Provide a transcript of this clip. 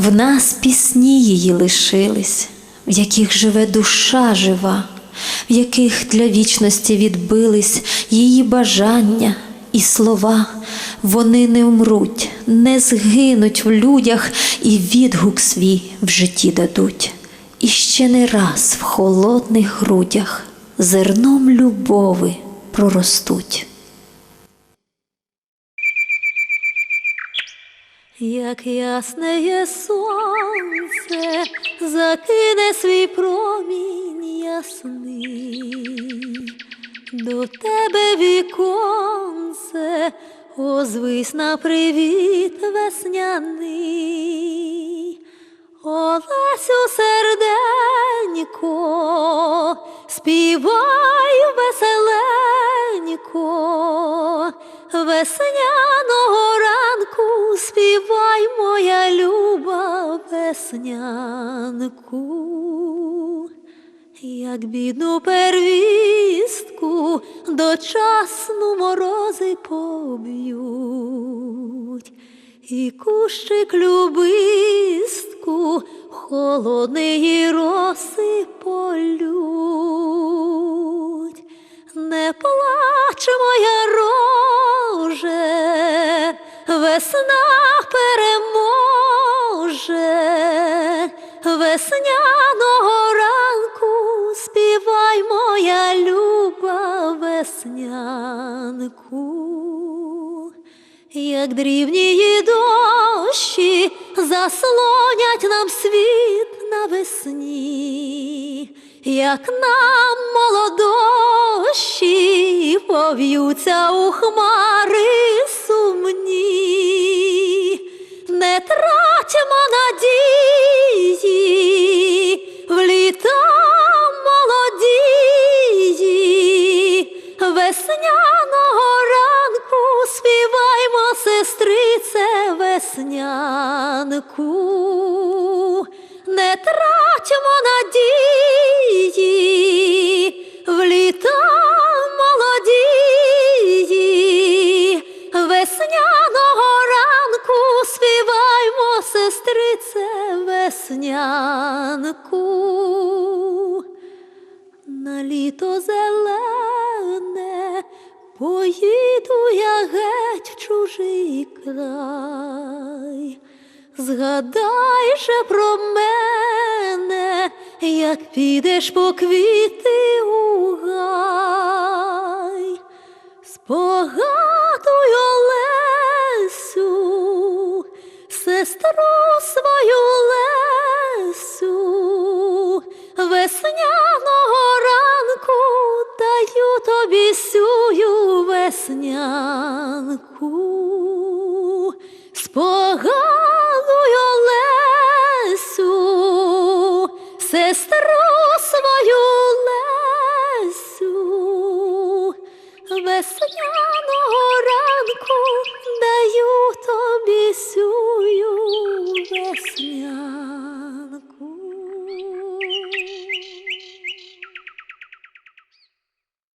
В нас пісні її лишились, в яких живе душа жива, в яких для вічності відбились її бажання і слова. Вони не вмруть, не згинуть в людях і відгук свій в житті дадуть. І ще не раз в холодних грудях зерном любови проростуть. Як ясне є сонце, закине свій промінь ясний, до тебе віконце, озвись на привіт весняний, Олесю серденько, співай весняного ранку співай, моя люба веснянку, як бідну первістку дочасну морози поб'ють, і кущик любистку холодної роси полють. Веснянку, як дрібні дощі заслонять нам світ навесні, як нам молодощі пов'ються у хмари веснянку, не тратимо надії в літа молодії, весняного ранку співаймо, сестрице, веснянку. На літо зелене поїду я геть в чужий край. Згадай же про мене, як підеш по квіти у гай. Спогадуй Олесю, сестру свою Лесю, весняного ранку даю тобі сюю веснянку. сестру свою Лесю, весняного ранку даю тобі сюю весня.